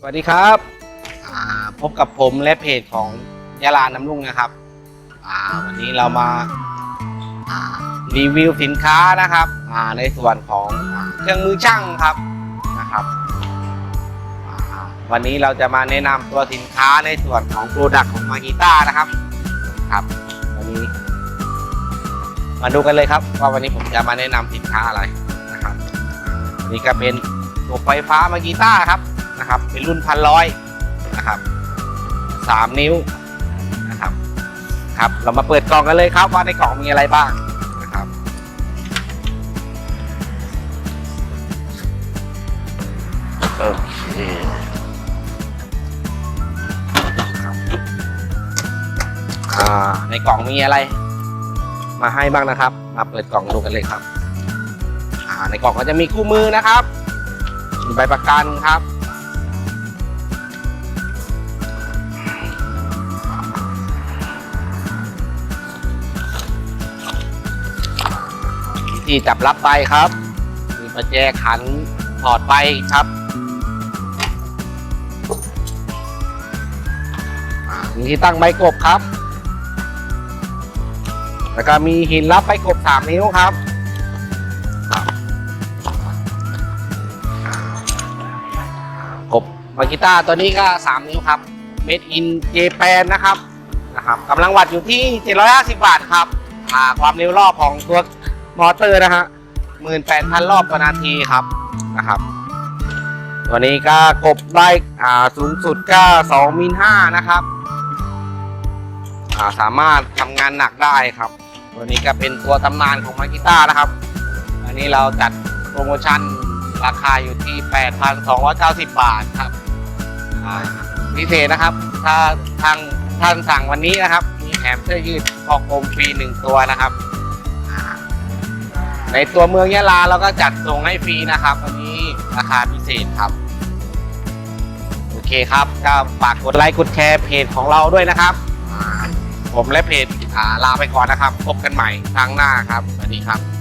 สวัสดีครับอ่าพบกับผมและเพจของยาลาน้ำรุ่งนะครับอ่าวันนี้เรามาอ่ารีวิวสินค้านะครับอ่าในส่วนของอ่าเครื่องมือช่างครับนะครับอ่าวันนี้เราจะมาแนะนำตัวสินค้าในส่วนของโปรดักต์ของมากิต้านะครับครับ วันนี้ มาดูกันเลยครับ ว่าวันนี้ผมจะมาแนะนำสินค้าอะไรนะครับอันนี้ก็เป็นตัวไฟฟ้ามากีต้าครับ นะครับเป็นรุ่นพันร้อยนะครับสามนิ้วนะครับครับเรามาเปิดกล่องกันเลยครับว่าในกล่องมีอะไรบ้างนะครับโอเคอ่าในกล่องมีอะไร มาให้บ้างนะครับ มาเปิดกล่องดูกันเลยครับอ่าในกล่องก็จะมีคู่มือนะครับมีใบประกันครับ วิธีจับรับใบครับ มีประแจขันถอดใบครับมีที่ตั้งใบกบครับ แล้วก็มีหินรับใบกบสามนิ้วครับกบมากิต้าตัวนี้ก็3นิ้วครับ Made in Japan นะครับนะครับกำลังวัดอยู่ที่ 750 บาทครับความเร็วรอบของตัว มอเตอร์นะฮะ18,000รอบต่อนาทีครับนะครับตัวนี้ก็กบได้อ่าสูงสุดก็2มิล5นะครับอ่าสามารถทำงานหนักได้ครับ ตัวนี้ก็เป็นตัวตำนานของมากิต้านะครับ อันนี้เราจัดโปรโมชั่นราคาอยู่ที่ 8,290 บาทครับพิเศษนะครับ ถ้าทางท่านสั่งวันนี้นะครับ มีแถมเสื้อยืดคอกลมฟรีหนึ่งตัวนะครับ ในตัวเมืองยะลาเราก็จัดส่งให้ฟรีนะครับวันนี้ราคาพิเศษครับ โอเคครับก็ฝากกดไลค์กดแชร์เพจของเราด้วยนะครับ ผมและเพจลาไปก่อนนะครับ พบกันใหม่ครั้งหน้าครับสวัสดีครับ